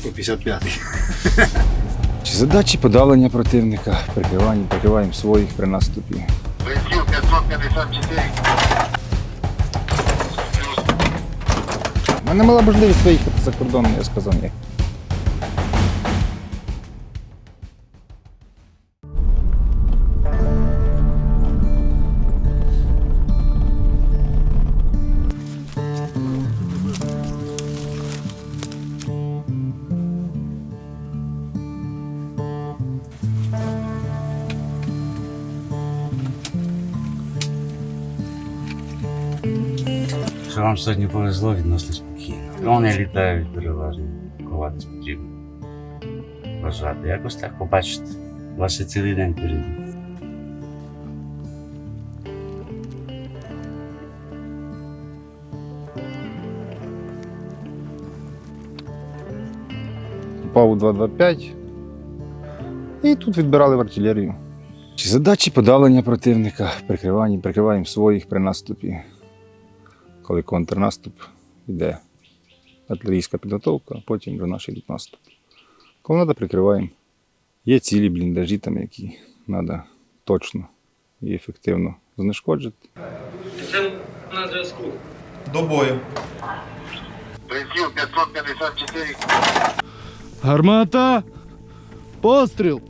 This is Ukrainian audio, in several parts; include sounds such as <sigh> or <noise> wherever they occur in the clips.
155. Чи задачі подавлення противника, прикривання, прикриваємо своїх при наступі. Летів 554. У мене мала можливість виїхати за кордон, я сказав ні. Що вам сьогодні повезло відносно спокійно. Вони літають переважно. Ховатись потрібно. Бажати. Якось так побачите. Ваше цілий день перед. Попав 225 і тут відбирали в артилерію. Задачі подавлення противника, прикривання, прикриваємо своїх при наступі. Коли контрнаступ йде артилерійська підготовка, а потім вже наш йдуть наступ. Коли треба, прикриваємо. Є цілі бліндажі, там, які треба точно і ефективно знешкоджити. Це на зв'язку. До бою. Приціл 554. Гармата! Постріл!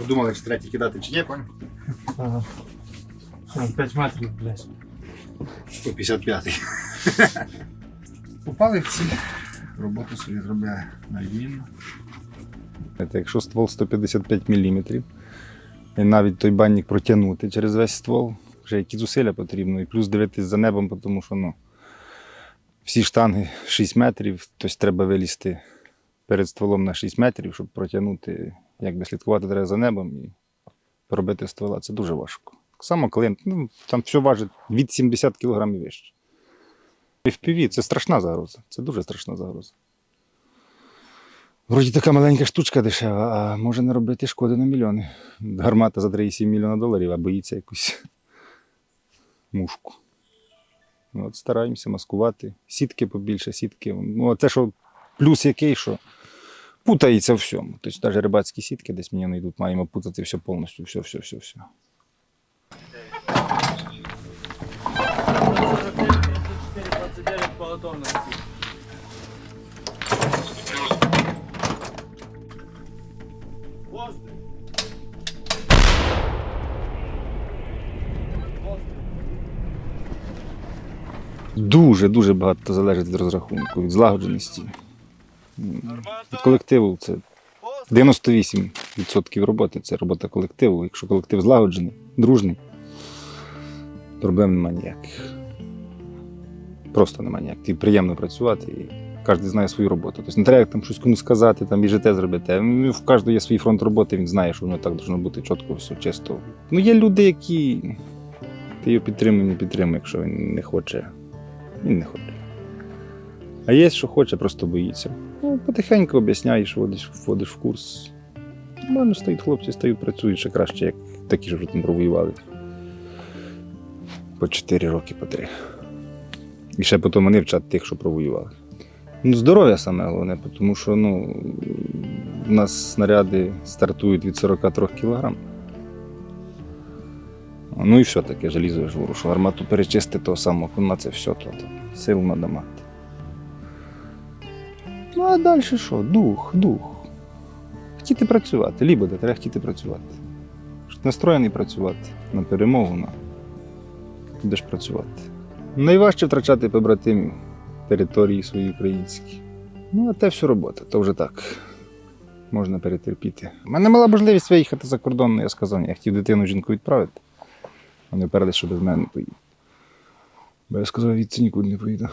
Ви думали, чи третій кидати, чи ні, пані? Ага. 5 метрів, блядь. 155-й. Попали в ціль. Роботу собі зробили на відмінно. Знаєте, Якщо ствол 155 мм, і навіть той банник протягнути через весь ствол, вже які зусилля потрібно, і плюс дивитись за небом, тому що ну, всі штанги 6 метрів, тобто треба вилізти перед стволом на 6 метрів, щоб протягнути, якби слідкувати треба за небом і пробити ствола. Це дуже важко. Так само клин, ну, там все важить від 70 кг і вище. FPV – це страшна загроза, це дуже страшна загроза. Вроді така маленька штучка дешева, а може не робити шкоди на мільйони. Гармата за 3,7 мільйона доларів, а боїться якусь <laughs> мушку. Ну, От стараємося маскувати. Сітки побільше, сітки. Ну, це що плюс який, що путається в всьому. Тобто навіть рибацькі сітки десь мені не йдуть, маємо путати все повністю, все, все, все, все. Дуже-дуже багато залежить від розрахунку, від злагодженості. Від колективу це 98% роботи це робота колективу. Якщо колектив злагоджений, дружний, проблем немає ніяких. Просто немає ніяких. І приємно працювати, і кожен знає свою роботу. Тобто не треба там щось комусь сказати, там біжите, зробите. Ну, В кожного є свій фронт роботи, він знає, що воно так має бути чітко, все чисто. Ну, є люди, які ти його підтримує, не підтримує, якщо він не хоче. Він не хоче. А є, що хоче, просто боїться. Ну, потихеньку об'ясняєш, вводиш, вводиш в курс. Нормально стоять хлопці, стають, працюють ще краще, як такі ж там провоювали. По 4 роки, по 3. І ще потім вони вчать тих, що провоювали. Ну, здоров'я саме головне, тому що ну, в нас снаряди стартують від 43 кг. Ну і все таке желізо я ж говорю, що гармату перечисти того самого, на це все, то, то сил треба мати. Ну а далі що? Дух, дух. Хотіти працювати, лібоде, треба хотіти працювати. Настроєний працювати на перемогу, на будеш працювати. Найважче втрачати побратимів території свої українські. Ну, а те все робота, то вже так. Можна перетерпіти. У мене мала можливість виїхати за кордон, але я сказав, я хотів дитину жінку відправити. Вони вперед, що без мене не поїде. Бо я сказав, від це нікуди не поїду.